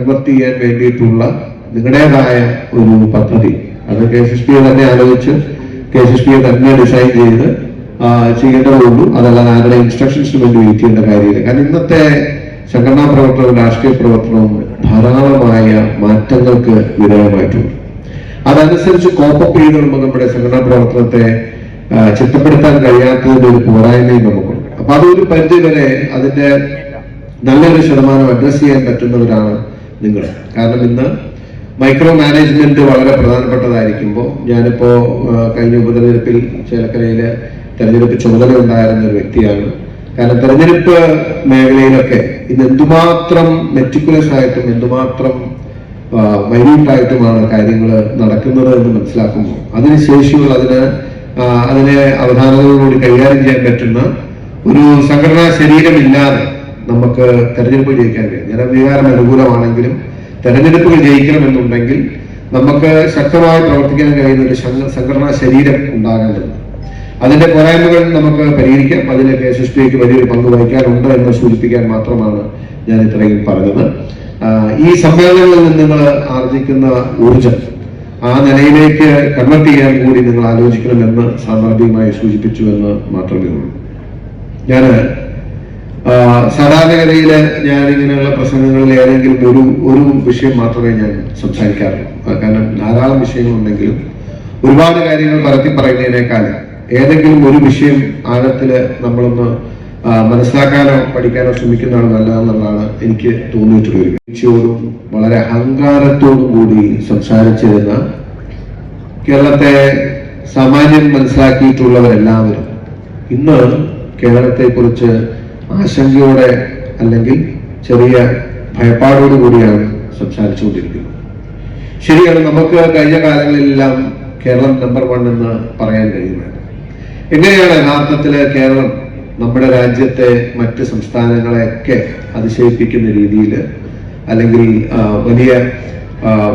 Convert ചെയ്യാൻ വേണ്ടിയിട്ടുള്ള നിങ്ങളുടേതായ ഒരു പദ്ധതി. അത് കെ എസ് എസ് പി തന്നെ ആലോചിച്ച് കെ എസ് എസ് പി തന്നെ ഡിസൈൻ ചെയ്ത് ചെയ്യേണ്ടതുള്ളൂ. അതല്ലാതെ ആരുടെ ഇൻസ്ട്രക്ഷൻസിന് വേണ്ടി വെയിറ്റ് ചെയ്യേണ്ട കാര്യമില്ല. കാരണം ഇന്നത്തെ സംഘടനാ പ്രവർത്തനവും രാഷ്ട്രീയ പ്രവർത്തനവും ധാരാളമായ മാറ്റങ്ങൾക്ക് വിധേയമായിട്ടുണ്ട്. അതനുസരിച്ച് കോപ്പപ്പ് ചെയ്ത് വരുമ്പോൾ നമ്മുടെ സംഘടനാ പ്രവർത്തനത്തെ ചിട്ടപ്പെടുത്താൻ കഴിയാത്തതിന്റെ ഒരു പോരായ്മയും നമുക്കുണ്ട്. അപ്പൊ അതൊരു പരിധി വരെ അതിന്റെ നല്ലൊരു ശതമാനം അഡ്രസ് ചെയ്യാൻ പറ്റുന്നവരാണ് നിങ്ങൾ കാരണം ഇന്ന് മൈക്രോ മാനേജ്മെന്റ് വളരെ പ്രധാനപ്പെട്ടതായിരിക്കുമ്പോൾ ഞാനിപ്പോ കഴിഞ്ഞ ഉപതെരഞ്ഞെടുപ്പിൽ ചേലക്കരയിലെ തെരഞ്ഞെടുപ്പ് ചുമതല ഉണ്ടായിരുന്ന ഒരു വ്യക്തിയാണ്. കാരണം തെരഞ്ഞെടുപ്പ് മേഖലയിലൊക്കെ ഇന്ന് എന്തുമാത്രം മെറ്റിക്കുലസ് ആയിട്ടും എന്തുമാത്രം മൈന്യൂട്ടായിട്ടുമാണ് കാര്യങ്ങൾ നടക്കുന്നത് എന്ന് മനസ്സിലാക്കുമ്പോൾ അതിന് ശേഷിയുള്ള അതിന് അതിനെ അവധാനതയോടുകൂടി കൈകാര്യം ചെയ്യാൻ പറ്റുന്ന ഒരു സംഘടനാ ശരീരമില്ലാതെ നമുക്ക് തെരഞ്ഞെടുപ്പ് ജയിക്കാൻ കഴിയും. ജനവികാരം അനുകൂലമാണെങ്കിലും തെരഞ്ഞെടുപ്പുകൾ ജയിക്കണമെന്നുണ്ടെങ്കിൽ നമുക്ക് ശക്തമായി പ്രവർത്തിക്കാൻ കഴിയുന്ന ഒരു സംഘ- സംഘടനാ ശരീരം ഉണ്ടാകേണ്ടത്. അതിന്റെ പോരായ്മകൾ നമുക്ക് പരിഹരിക്കാം. അതിന് കെ എസ് എസ് പിക്ക് വലിയൊരു പങ്ക് വഹിക്കാറുണ്ട് എന്ന് സൂചിപ്പിക്കാൻ മാത്രമാണ് ഞാൻ ഇത്രയും പറഞ്ഞത്. ഈ സമ്മേളനങ്ങളിൽ നിന്ന് നിങ്ങൾ ആർജിക്കുന്ന ഊർജം ആ നിലയിലേക്ക് കൺവെർട്ട് ചെയ്യാൻ കൂടി നിങ്ങൾ ആലോചിക്കണമെന്ന് സാമ്പാദികമായി സൂചിപ്പിച്ചു എന്ന് മാത്രമേ ഉള്ളൂ. ഞാൻ സാധാരണഗതിയിൽ ഞാൻ ഇങ്ങനെയുള്ള പ്രസംഗങ്ങളിൽ ഏതെങ്കിലും ഒരു ഒരു വിഷയം മാത്രമേ ഞാൻ സംസാരിക്കാറുള്ളൂ. കാരണം ധാരാളം വിഷയങ്ങളുണ്ടെങ്കിലും ഒരുപാട് കാര്യങ്ങൾ പരത്തി പറയുന്നതിനേക്കാൾ ഏതെങ്കിലും ഒരു വിഷയം ആഴത്തിൽ നമ്മളൊന്ന് മനസ്സിലാക്കാനോ പഠിക്കാനോ ശ്രമിക്കുന്നതാണ് നല്ലതെന്നുള്ളതാണ് എനിക്ക് തോന്നിയിട്ടുള്ള ഒരു വീഴ്ചയോടും വളരെ അഹങ്കാരത്തോടും കൂടി സംസാരിച്ചിരുന്ന കേരളത്തെ സാമാന്യം മനസ്സിലാക്കിയിട്ടുള്ളവരെല്ലാവരും ഇന്ന് കേരളത്തെക്കുറിച്ച് ആശങ്കയോടെ അല്ലെങ്കിൽ ചെറിയ ഭയപ്പാടോടു കൂടിയാണ് സംസാരിച്ചുകൊണ്ടിരിക്കുന്നത്. ശരിയാണ് നമുക്ക് കഴിഞ്ഞ കാലങ്ങളിലെല്ലാം കേരളം നമ്പർ വൺ എന്ന് പറയാൻ കഴിയുന്നത്. എങ്ങനെയാണ് യഥാർത്ഥത്തിൽ കേരളം നമ്മുടെ രാജ്യത്തെ മറ്റ് സംസ്ഥാനങ്ങളെയൊക്കെ അതിശയിപ്പിക്കുന്ന രീതിയിൽ അല്ലെങ്കിൽ വലിയ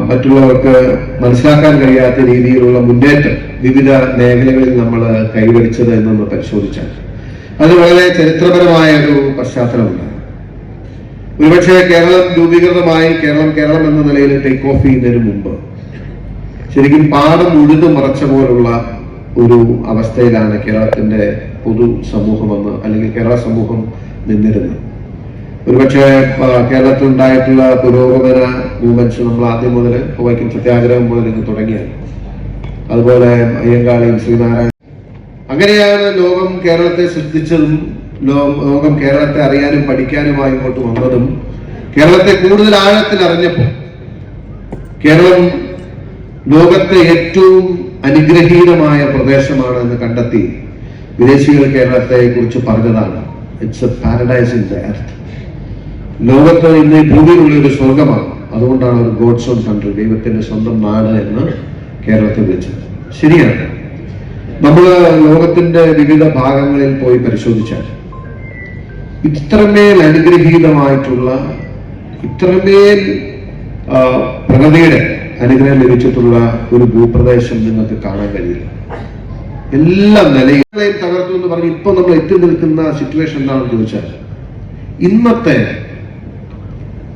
മറ്റുള്ളവർക്ക് മനസ്സിലാക്കാൻ കഴിയാത്ത രീതിയിലുള്ള മുന്നേറ്റം വിവിധ മേഖലകളിൽ നമ്മൾ കൈവരിച്ചത് എന്നൊന്ന് പരിശോധിച്ചാൽ അത് വളരെ ചരിത്രപരമായ ഒരു പശ്ചാത്തലമുണ്ട്. ഒരുപക്ഷെ കേരളം രൂപീകൃതമായി കേരളം കേരളം എന്ന നിലയിൽ ടേക്ക് ഓഫ് ചെയ്യുന്നതിന് മുമ്പ് ശരിക്കും പാടം ഉഴുതു മറച്ച പോലുള്ള ഒരു അവസ്ഥയിലാണ് കേരളത്തിന്റെ പൊതു സമൂഹമെന്ന് അല്ലെങ്കിൽ കേരള സമൂഹം നിന്നിരുന്നത്. ഒരുപക്ഷെ കേരളത്തിൽ ഉണ്ടായിട്ടുള്ള പുരോഗമന മൂവ്മെന്റ്സ് നമ്മൾ ആദ്യം മുതൽ വൈക്കം സത്യാഗ്രഹം മുതൽ ഇന്ന് തുടങ്ങിയത്. അതുപോലെ അയ്യങ്കാളിയും ശ്രീനാരായണ അങ്ങനെയാണ് ലോകം കേരളത്തെ ശ്രദ്ധിച്ചതും ലോകം കേരളത്തെ അറിയാനും പഠിക്കാനുമായി ഇങ്ങോട്ട് വന്നതും കേരളത്തെ കൂടുതൽ ആഴത്തിൽ അറിഞ്ഞപ്പോൾ കേരളം ലോകത്തെ ഏറ്റവും അനുഗ്രഹീതമായ പ്രദേശമാണ് എന്ന് കണ്ടെത്തി വിദേശികൾ കേരളത്തെ കുറിച്ച് പറഞ്ഞതാണ്. It's a paradise in the earth ലോകത്ത് ഇന്ന് ഭൂമിയിലുള്ള ഒരു സ്വർഗമാണ് അതുകൊണ്ടാണ് ഒരു ഗോഡ്സ് ഓൺ കൺട്രി ദൈവത്തിന്റെ സ്വന്തം നാട് എന്ന് കേരളത്തെ വിളിച്ചത്. ശരിയാണ്. നമ്മൾ ലോകത്തിന്റെ വിവിധ ഭാഗങ്ങളിൽ പോയി പരിശോധിച്ചാൽ ഇത്രമേൽ അനുഗ്രഹീതമായിട്ടുള്ള ഇത്രമേൽ പ്രകൃതിയുടെ അനുഗ്രഹം ലഭിച്ചിട്ടുള്ള ഒരു ഭൂപ്രദേശം നിങ്ങൾക്ക് കാണാൻ കഴിയില്ല. എല്ലാ നിലയും തകർത്തു എന്ന് പറഞ്ഞ് ഇപ്പൊ നമ്മൾ എത്തി നിൽക്കുന്ന സിറ്റുവേഷൻ എന്താണെന്ന് ചോദിച്ചാൽ ഇന്നത്തെ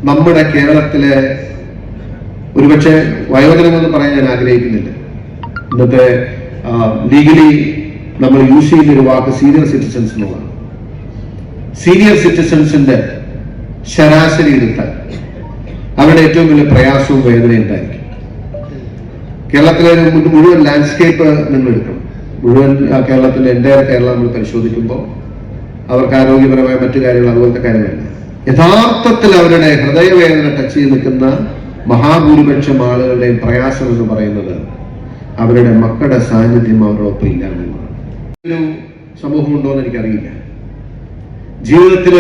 നമ്മുടെ കേരളത്തിലെ ഒരുപക്ഷെ വയോജനമെന്ന് പറയാൻ ഞാൻ ആഗ്രഹിക്കുന്നില്ല. ഇന്നത്തെ ലീഗലി നമ്മൾ യൂസ് ചെയ്യുന്ന ഒരു വാക്ക് സീനിയർ സിറ്റിസൺസ് എന്നുള്ളതാണ്. സീനിയർ സിറ്റിസൺസിന്റെ ശരാശരി എടുത്താൽ അവരുടെ ഏറ്റവും വലിയ പ്രയാസവും വേദനയും ഉണ്ടായിരിക്കും. കേരളത്തിലെ മുഴുവൻ ലാൻഡ്സ്കേപ്പ് നിങ്ങൾ എടുക്കണം. മുഴുവൻ കേരളത്തിന്റെ എന്റെ കേരളം നമ്മൾ പരിശോധിക്കുമ്പോൾ അവർക്ക് ആരോഗ്യപരമായ മറ്റു കാര്യങ്ങൾ അതുപോലത്തെ കാര്യമല്ല യഥാർത്ഥത്തിൽ അവരുടെ ഹൃദയവേദന ടച്ച് ചെയ്ത് നിൽക്കുന്ന മഹാഭൂരിപക്ഷം ആളുകളുടെയും പ്രയാസം എന്ന് പറയുന്നത് അവരുടെ മക്കളുടെ സാന്നിധ്യം അവരുടെ ഒപ്പം ഇല്ല എന്നുള്ളതാണ് ഒരു സമൂഹം ഉണ്ടോ എന്ന് എനിക്കറിയില്ല. ജീവിതത്തിൽ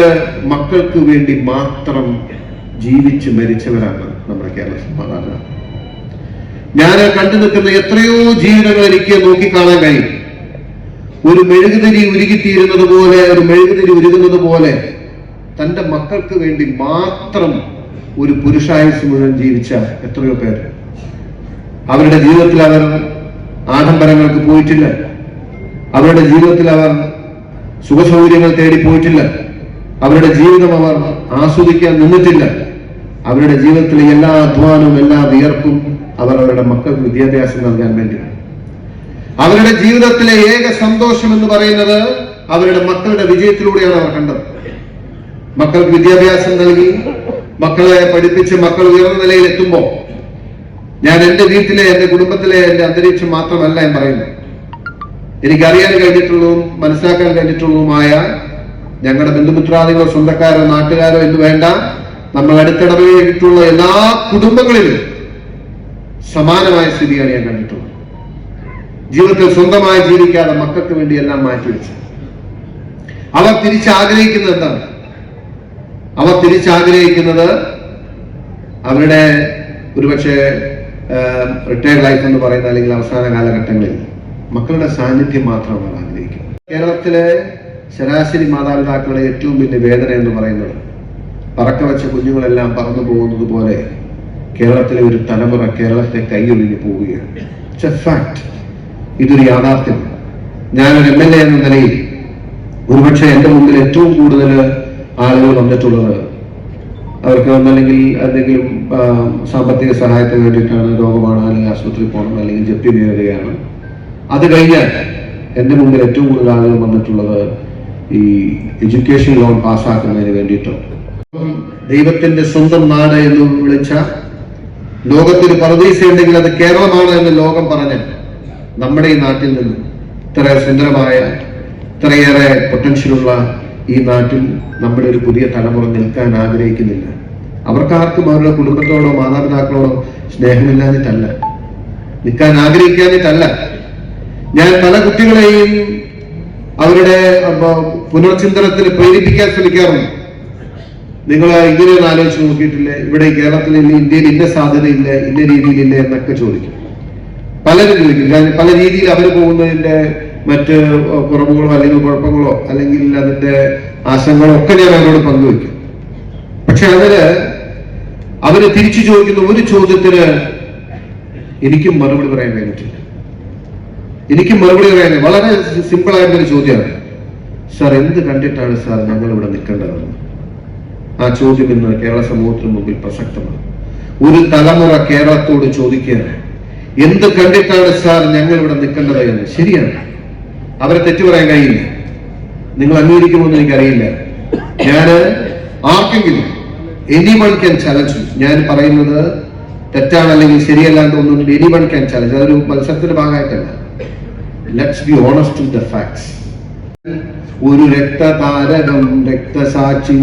മക്കൾക്ക് വേണ്ടി മാത്രം ജീവിച്ച് മരിച്ചവരാണ് നമ്മുടെ കേരള സമാധാന. ഞാൻ കണ്ടു നിൽക്കുന്ന എത്രയോ ജീവിതങ്ങൾ എനിക്ക് നോക്കിക്കാണാൻ കഴിയും. ഒരു മെഴുകുതിരി ഉരുകിത്തീരുന്നത് പോലെ ഒരു മെഴുകുതിരി ഉരുകുന്നത് പോലെ തന്റെ മക്കൾക്ക് വേണ്ടി മാത്രം ഒരു പുരുഷായുസ് മുഴുവൻ ജീവിച്ച എത്രയോ പേര് അവരുടെ ജീവിതത്തിൽ അവർ ആഡംബരങ്ങൾക്ക് പോയിട്ടില്ല. അവരുടെ ജീവിതത്തിൽ അവർ സുഖസൗകര്യങ്ങൾ തേടി പോയിട്ടില്ല. അവരുടെ ജീവിതം അവർ ആസ്വദിക്കാൻ നിന്നിട്ടില്ല. അവരുടെ ജീവിതത്തിലെ എല്ലാ അധ്വാനവും എല്ലാ വിയർപ്പും അവർ അവരുടെ മക്കൾക്ക് വിദ്യാഭ്യാസം നൽകാൻ വേണ്ടിയാണ്. അവരുടെ ജീവിതത്തിലെ ഏക സന്തോഷം എന്ന് പറയുന്നത് അവരുടെ മക്കളുടെ വിജയത്തിലൂടെയാണ് അവർ കണ്ടത്. മക്കൾക്ക് വിദ്യാഭ്യാസം നൽകി മക്കളെ പഠിപ്പിച്ച് മക്കൾ ഉയർന്ന നിലയിൽ എത്തുമ്പോൾ ഞാൻ എന്റെ വീട്ടിലെ എന്റെ കുടുംബത്തിലെ എന്റെ അന്തരീക്ഷം മാത്രമല്ല ഞാൻ പറയുന്നത് എനിക്കറിയാൻ കഴിഞ്ഞിട്ടുള്ളതും മനസ്സിലാക്കാൻ കഴിഞ്ഞിട്ടുള്ളതുമായ ഞങ്ങളുടെ ബന്ധുമിത്രാദികളോ സ്വന്തക്കാരോ നാട്ടുകാരോ എന്ന് വേണ്ട. നമ്മൾ അടുത്തിടപഴകിയിട്ടുള്ള എല്ലാ കുടുംബങ്ങളിലും സമാനമായ സ്ഥിതിയാണ് ഞാൻ കണ്ടിട്ടുള്ളത്. ജീവിതത്തിൽ സ്വന്തമായി ജീവിക്കാതെ മക്കൾക്ക് വേണ്ടി എല്ലാം മാറ്റിവെച്ചു. അവർ തിരിച്ചാഗ്രഹിക്കുന്നത് എന്താണ്? അവർ തിരിച്ചാഗ്രഹിക്കുന്നത് അവരുടെ ഒരുപക്ഷെ റിട്ടയർഡ് ലൈഫ് എന്ന് പറയുന്ന അല്ലെങ്കിൽ അവസാന കാലഘട്ടങ്ങളിൽ മക്കളുടെ സാന്നിധ്യം മാത്രമാണ് ആഗ്രഹിക്കുന്നത് കേരളത്തിലെ ശരാശരി മാതാപിതാക്കളുടെ ഏറ്റവും വലിയ വേദന എന്ന് പറയുന്നത് പറക്ക വെച്ച കുഞ്ഞുങ്ങളെല്ലാം പറന്നു പോകുന്നത് പോലെ കേരളത്തിലെ ഒരു തലമുറ കേരളത്തെ കൈയൊഴിഞ്ഞു പോവുകയാണ്. ഫാക്ട് ഇതൊരു യാഥാർത്ഥ്യം. ഞാനൊരു എം എൽ എ എന്ന നിലയിൽ ഒരുപക്ഷെ എന്റെ മുമ്പിൽ ഏറ്റവും കൂടുതൽ ആളുകൾ വന്നിട്ടുള്ളത് അവർക്ക് ഒന്നല്ലെങ്കിൽ എന്തെങ്കിലും സാമ്പത്തിക സഹായത്തിന് വേണ്ടിയിട്ടാണ് രോഗമാണ് അല്ലെങ്കിൽ ആശുപത്രിയിൽ പോകണം അല്ലെങ്കിൽ ജപ്തി നേരിടുകയാണ്. അത് കഴിഞ്ഞാൽ എന്റെ മുമ്പിൽ ഏറ്റവും കൂടുതൽ ആളുകൾ വന്നിട്ടുള്ളത് ഈ എഡ്യൂക്കേഷൻ ലോൺ പാസ്സാക്കുന്നതിന് വേണ്ടിയിട്ടാണ്. അപ്പം ദൈവത്തിന്റെ സ്വന്തം നാട് എന്ന് വിളിച്ച ലോകത്തിന് പരദീസ ഉണ്ടെങ്കിൽ അത് കേരളമാണ് എന്ന് ലോകം പറഞ്ഞ നമ്മുടെ ഈ നാട്ടിൽ നിന്ന് ഇത്ര സുന്ദരമായ ഇത്രയേറെ പൊട്ടൻഷ്യലുള്ള ഈ നാട്ടിൽ നമ്മുടെ ഒരു പുതിയ തലമുറ നിൽക്കാൻ ആഗ്രഹിക്കുന്നില്ല. അവർക്കാർക്കും അവരുടെ കുടുംബത്തോടോ മാതാപിതാക്കളോടോ സ്നേഹമില്ലാഞ്ഞിട്ടല്ല. നിൽക്കാൻ ആഗ്രഹിക്കാഞ്ഞിട്ടല്ല. ഞാൻ പല കുട്ടികളെയും അവരുടെ പുനർചിന്തനത്തിന് പ്രേരിപ്പിക്കാൻ ശ്രമിക്കാറുണ്ട്. നിങ്ങൾ ഇങ്ങനെ ഒന്ന് ആലോചിച്ച് നോക്കിയിട്ടില്ലേ? ഇവിടെ കേരളത്തിൽ ഇല്ല ഇന്ത്യയിൽ ഇന്ന സാധ്യതയില്ല ഇന്ന രീതിയിലില്ല എന്നൊക്കെ ചോദിക്കും. പലരും ചോദിക്കും. പല രീതിയിൽ അവർ പോകുന്നതിന്റെ മറ്റ് കുറവുകളോ അല്ലെങ്കിൽ കുഴപ്പങ്ങളോ അല്ലെങ്കിൽ അതിന്റെ ആശങ്കകളോ ഒക്കെ ഞാൻ അവരോട് പങ്കുവയ്ക്കും. പക്ഷെ അവർ അവർ തിരിച്ചു ചോദിക്കുന്ന ഒരു ചോദ്യത്തിന് എനിക്കും മറുപടി പറയാൻ കഴിഞ്ഞിട്ടില്ല. എനിക്കും മറുപടി പറയാൻ വളരെ സിമ്പിൾ ആയിട്ടുള്ള ഒരു ചോദ്യമാണ്. സാർ എന്ത് കണ്ടിട്ടാണ് സാർ ഞങ്ങൾ ഇവിടെ നിൽക്കേണ്ടതെന്ന്? ആ ചോദ്യം ഇന്ന് കേരള സമൂഹത്തിന് മുമ്പിൽ പ്രസക്തമാണ്. ഒരു തലമുറ കേരളത്തോട് ചോദിക്കുകയാണ് എന്ത് കണ്ടിട്ടാണ് സാർ ഞങ്ങൾ ഇവിടെ നിൽക്കേണ്ടത് എന്ന് ശരിയാണ്. അവരെ തെറ്റു പറയാൻ കഴിയില്ല. നിങ്ങൾ അംഗീകരിക്കുമെന്ന് എനിക്കറിയില്ല. ഞാൻ ആർക്കെങ്കിലും എനി വൺ ക്യാൻ ചലഞ്ച് ഞാൻ പറയുന്നത് തെറ്റാണ് അല്ലെങ്കിൽ ശരിയല്ലാണ്ട് ഒന്നും എനി വൺ ക്യാൻ ചലഞ്ച് അതൊരു മത്സരത്തിന്റെ ഭാഗമായിട്ടല്ല. Let's be honest to the facts ഒരു രക്തതാരകം രക്തസാക്ഷി.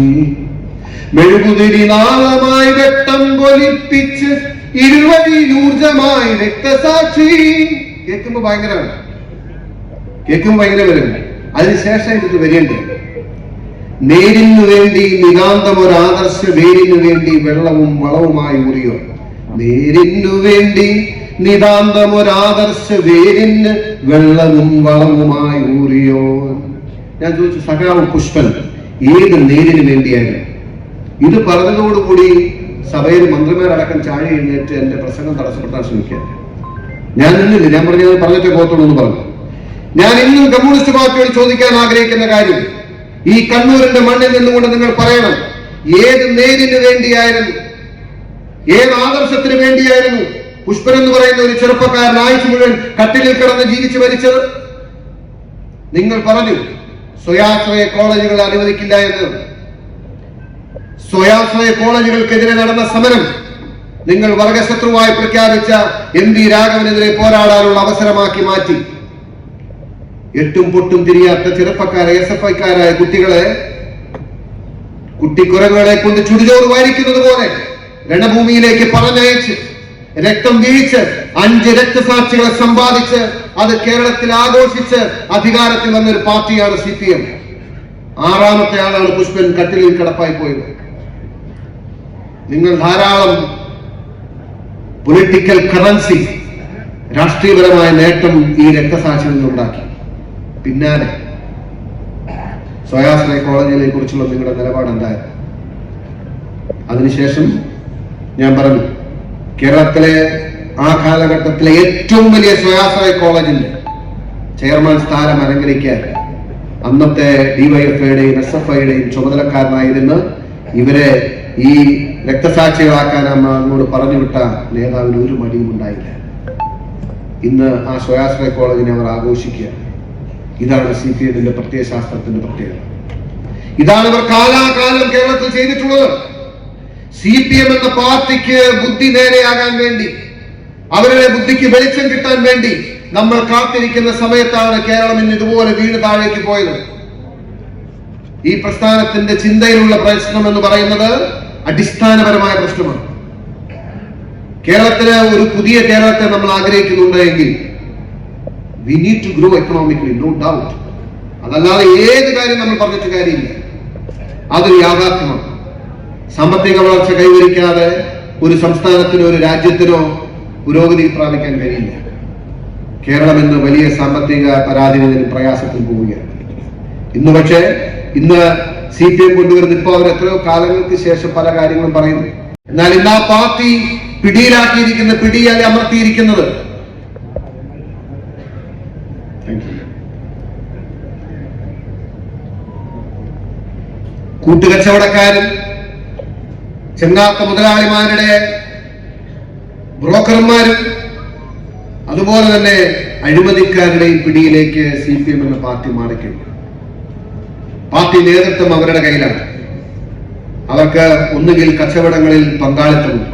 മെഴുകുതിരി നാളമായി രക്തം പൊലിപ്പിച്ച് ഇരുവഴി ഊർജമായി രക്തസാക്ഷി. കേൾക്കുമ്പോ ഭയങ്കരമാണ്. കേൾക്കുമ്പോ ഭയങ്കര വരും അതിനുശേഷം ഇതിട്ട് വരേണ്ടത് നേരിനു വേണ്ടി നിതാന്തം ഒരു ആദർശ വേരിനു വേണ്ടി വെള്ളവും വളവുമായി ഉറിയോ നേരിനു വേണ്ടി നിതാന്തം ഒരു ആദർശ വേരിന് വെള്ളവും വളവുമായി ഊറിയോ ഞാൻ ചോദിച്ചു സഖാവ് പുഷ്പൻ ഏത് നേരിന് വേണ്ടിയായിരുന്നു? ഇത് പറഞ്ഞതോടുകൂടി സഭയിൽ മന്ത്രിമാരടക്കം ചാഴി എഴുന്നേറ്റ് എന്റെ പ്രസംഗം തടസ്സപ്പെടുത്താൻ ശ്രമിക്കുക ഞാൻ നിന്നില്ല ഞാൻ പറഞ്ഞത് പറഞ്ഞിട്ടേ പോകത്തുള്ളൂ എന്ന് പറഞ്ഞു. ഞാൻ ഇന്നും കമ്മ്യൂണിസ്റ്റ് പാർട്ടിയോട് ചോദിക്കാൻ ആഗ്രഹിക്കുന്ന കാര്യം ഈ കണ്ണൂരിന്റെ മണ്ണിൽ നിന്നുകൊണ്ട് നിങ്ങൾ പറയണം ഏത് നേരിന് വേണ്ടിയായിരുന്നു ഏത് ആദർശത്തിന് വേണ്ടിയായിരുന്നു പുഷ്പൻ എന്ന് പറയുന്ന ഒരു ചെറുപ്പക്കാരൻ ആഴ്ച മുഴുവൻ കട്ടിലിൽ കിടന്ന് ജീവിച്ചു മരിച്ചത്. നിങ്ങൾ പറഞ്ഞു സ്വയാശ്രയ കോളേജുകൾ അനുവദിക്കില്ല എന്ന്. സ്വയാശ്രയ കോളേജുകൾക്കെതിരെ നടന്ന സമരം നിങ്ങൾ വർഗശത്രുവായി പ്രഖ്യാപിച്ച എം വി രാഘവനെതിരെ പോരാടാനുള്ള അവസരമാക്കി മാറ്റി. എട്ടും പൊട്ടും തിരിയാത്ത ചെറുപ്പക്കാരെ എസ് എഫ് ഐക്കാരായ കുട്ടികളെ കുട്ടിക്കുരങ്ങുകളെ കൊണ്ട് ചുടുചോറ് വാരിക്കുന്നത് പോലെ രണഭൂമിയിലേക്ക് പറഞ്ഞയച്ച് രക്തം വീഴിച്ച് അഞ്ച് രക്തസാക്ഷികളെ സമ്പാദിച്ച് അത് കേരളത്തിൽ ആഘോഷിച്ച് അധികാരത്തിൽ വന്ന ഒരു പാർട്ടിയാണ് സി പി എം. ആറാമത്തെ ആളാണ് പുഷ്പൻ കട്ടിലിൽ കിടപ്പായി പോയത്. നിങ്ങൾ ധാരാളം പൊളിറ്റിക്കൽ കറൻസി രാഷ്ട്രീയപരമായ നേട്ടം ഈ രക്തസാക്ഷികളിൽ നിന്നുണ്ടാക്കി. പിന്നാലെ. സ്വയാശ്രയ കോളേജിനെ കുറിച്ചുള്ള നിങ്ങളുടെ നിലപാട് എന്തായിരുന്നു? അതിനുശേഷം ഞാൻ പറഞ്ഞു കേരളത്തിലെ ആ കാലഘട്ടത്തിലെ ഏറ്റവും വലിയ സ്വയാശ്രയ കോളേജിന്റെ ചെയർമാൻ സ്ഥാനം അലങ്കരിക്കാൻ അന്നത്തെ ഡിവൈഎഫ്ഐയുടെയും എസ് എഫ് ഐയുടെയും ചുമതലക്കാരനായിരുന്ന് ഇവരെ ഈ രക്തസാക്ഷികളാക്കാൻ അമ്മ അങ്ങോട്ട് പറഞ്ഞു വിട്ട നേതാവിന് ഒരു മടിയും ഉണ്ടായില്ല ഇന്ന് ആ സ്വയാശ്രയ കോളേജിനെ അവർ ആഘോഷിക്കുക ഇതാണ് സി പി എമ്മിന്റെ പ്രത്യയശാസ്ത്രത്തിന്റെ പ്രത്യേകത. ഇതാണ് ഇവർ കാലാകാലം കേരളത്തിൽ ചെയ്തിട്ടുള്ളത്. സി പി എം എന്ന പാർട്ടിക്ക് ബുദ്ധി നേരെയാകാൻ വേണ്ടി അവരുടെ ബുദ്ധിക്ക് വെളിച്ചം കിട്ടാൻ വേണ്ടി നമ്മൾ കാത്തിരിക്കുന്ന സമയത്താണ് കേരളം ഇന്ന് ഇതുപോലെ വീണ് താഴേക്ക് പോയത്. ഈ പ്രസ്ഥാനത്തിന്റെ ചിന്തയിലുള്ള പ്രശ്നം എന്ന് പറയുന്നത് അടിസ്ഥാനപരമായ പ്രശ്നമാണ്. കേരളത്തിലെ ഒരു പുതിയ കേരളത്തെ നമ്മൾ ആഗ്രഹിക്കുന്നുണ്ട് എങ്കിൽ we need to grow economically no doubt അതല്ലാതെ ഏത് കാര്യം നമ്മൾ പറഞ്ഞിട്ട് കാര്യമില്ല. അതൊരു യാഥാർത്ഥ്യമാണ്. സാമ്പത്തിക വളർച്ച കൈവരിക്കാതെ ഒരു സംസ്ഥാനത്തിനോ ഒരു രാജ്യത്തിനോ പുരോഗതി പ്രാപിക്കാൻ കഴിയില്ല. കേരളം ഇന്ന് വലിയ സാമ്പത്തിക പരാധീനതയിൽ പ്രയാസത്തിൽ പോവുകയാണ്. ഇന്ന് പക്ഷേ ഇന്ന് സി പി എം കൊണ്ടുവരുന്ന ഇപ്പോൾ അവർ എത്രയോ കാലങ്ങൾക്ക് ശേഷം പല കാര്യങ്ങളും പറയുന്നു. എന്നാൽ ഇന്ന് ആ പാർട്ടി പിടിയിലാക്കിയിരിക്കുന്ന പിടിയാൽ അമർത്തിയിരിക്കുന്നത്? കൂട്ടുകച്ചവടക്കാരും ചെങ്ങാത്ത മുതലാളിമാരുടെ ബ്രോക്കർമാരും അതുപോലെ തന്നെ അഴിമതിക്കാരുടെയും പിടിയിലേക്ക് സി പി എം എന്ന പാർട്ടി മാറിക്കഴിഞ്ഞു. പാർട്ടി നേതൃത്വം അവരുടെ കയ്യിലാണ്. അവർക്ക് ഒന്നുകിൽ കച്ചവടങ്ങളിൽ പങ്കാളിത്തമുണ്ട്.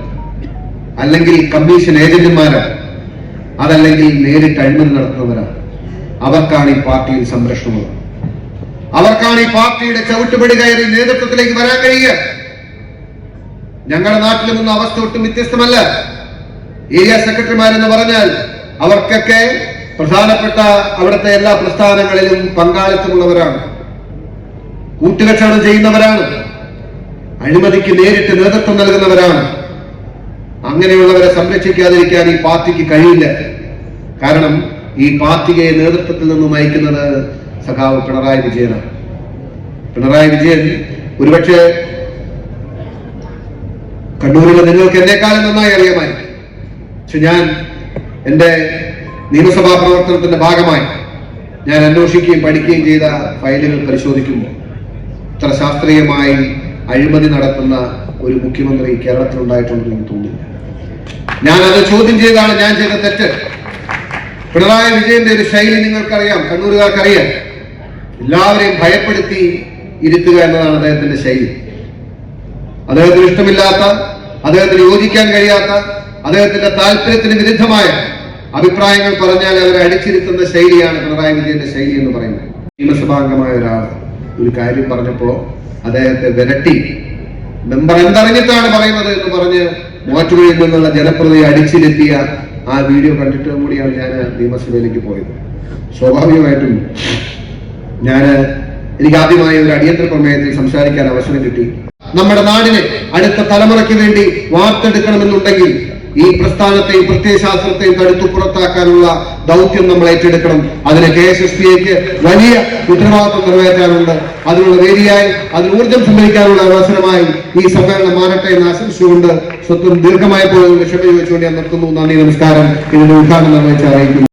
അല്ലെങ്കിൽ കമ്മീഷൻ ഏജന്റുമാരാണ് അതല്ലെങ്കിൽ നേരിട്ട് അഴിമതി നടത്തുന്നവരാണ് അവർക്കാണ് ഈ പാർട്ടിയിൽ സംരക്ഷണമുള്ളത്. അവർക്കാണ് ഈ പാർട്ടിയുടെ ചവിട്ടുപടി കയറി നേതൃത്വത്തിലേക്ക് വരാൻ കഴിയുക. ഞങ്ങളുടെ നാട്ടിലും ഒന്നും അവസ്ഥ ഒട്ടും വ്യത്യസ്തമല്ല. ഏരിയ സെക്രട്ടറിമാരെന്ന് പറഞ്ഞാൽ അവർക്കൊക്കെ പ്രധാനപ്പെട്ട അവിടുത്തെ എല്ലാ പ്രസ്ഥാനങ്ങളിലും പങ്കാളിത്തമുള്ളവരാണ്. കൂട്ടുകച്ചവടം ചെയ്യുന്നവരാണ്. അഴിമതിക്ക് നേരിട്ട് നേതൃത്വം നൽകുന്നവരാണ്. അങ്ങനെയുള്ളവരെ സംരക്ഷിക്കാതിരിക്കാൻ ഈ പാർട്ടിക്ക് കഴിയില്ല. കാരണം ഈ പാർട്ടിയെ നേതൃത്വത്തിൽ നിന്നും നയിക്കുന്നത് സഖാവ് പിണറായി വിജയനാണ്. പിണറായി വിജയൻ ഒരുപക്ഷെ കണ്ണൂരിലെ നിങ്ങൾക്ക് എന്നെക്കാളും നന്നായി അറിയാമായിരിക്കും. പക്ഷെ ഞാൻ എന്റെ നിയമസഭാ പ്രവർത്തനത്തിന്റെ ഭാഗമായി ഞാൻ അന്വേഷിക്കുകയും പഠിക്കുകയും ചെയ്ത ഫയലുകൾ പരിശോധിക്കുമ്പോൾ ഇത്ര ശാസ്ത്രീയമായി അഴിമതി നടത്തുന്ന ഒരു മുഖ്യമന്ത്രി കേരളത്തിൽ ഉണ്ടായിട്ടുണ്ടെന്ന് എനിക്ക് തോന്നില്ല ഞാൻ അത് ചോദ്യം ചെയ്താണ് ഞാൻ ചെയ്ത തെറ്റ്. പിണറായി വിജയന്റെ ഒരു ശൈലി നിങ്ങൾക്കറിയാം കണ്ണൂരുകാർക്കറിയാം. എല്ലാവരെയും ഭയപ്പെടുത്തി ഇരുത്തുക എന്നതാണ് അദ്ദേഹത്തിന്റെ ശൈലി. അദ്ദേഹത്തിന് ഇഷ്ടമില്ലാത്ത അദ്ദേഹത്തിന് യോജിക്കാൻ കഴിയാത്ത അദ്ദേഹത്തിന്റെ താല്പര്യത്തിന് വിരുദ്ധമായ അഭിപ്രായങ്ങൾ പറഞ്ഞാൽ അവരെ അടിച്ചിരുത്തുന്ന ശൈലിയാണ് പിണറായി വിജയന്റെ ശൈലി എന്ന് പറയുന്നത്. നിയമസഭാംഗമായ ഒരാൾ ഒരു കാര്യം പറഞ്ഞപ്പോൾ അദ്ദേഹത്തെ വിരട്ടി. മെമ്പർ എന്തറിഞ്ഞിട്ടാണ് പറയുന്നത് എന്ന് പറഞ്ഞ് മോറ്റുവഴിയിൽ നിന്നുള്ള ജനപ്രതിയെ അടിച്ചിരുത്തിയ ആ വീഡിയോ കണ്ടിട്ട് കൂടിയാണ് ഞാൻ നിയമസഭയിലേക്ക് പോയത്. സ്വാഭാവികമായിട്ടും ഞാൻ എനിക്ക് ആദ്യമായി ഒരു അടിയന്തര പ്രമേയത്തിൽ സംസാരിക്കാൻ അവസരം കിട്ടി. നമ്മുടെ നാടിനെ അടുത്ത തലമുറയ്ക്ക് വേണ്ടി വാർത്തെടുക്കണമെന്നുണ്ടെങ്കിൽ ഈ പ്രസ്ഥാനത്തെയും പ്രത്യയശാസ്ത്രത്തെയും തടുത്തു പുറത്താക്കാനുള്ള ദൗത്യം നമ്മൾ ഏറ്റെടുക്കണം. അതിന് കെ എസ് എസ് പിക്ക് വലിയ ഉത്തരവാദിത്വം നിറവേറ്റാനുണ്ട്. അതിനുള്ള വേദിയായി അതിന് ഊർജം സംഭരിക്കാനുള്ള അവസരമായി ഈ സമ്മേളനം മാറട്ടെ എന്ന് ആശംസിച്ചുകൊണ്ട് സ്വത്വം ദീർഘമായ പോയതുകൊണ്ട് ക്ഷമ ചോദിച്ചുകൊണ്ട് ഞാൻ നിർത്തുന്നു. നന്ദി നമസ്കാരം. ഇതിന്റെ ഉദ്ഘാടനം നിർവഹിച്ച് അറിയിക്കുന്നു.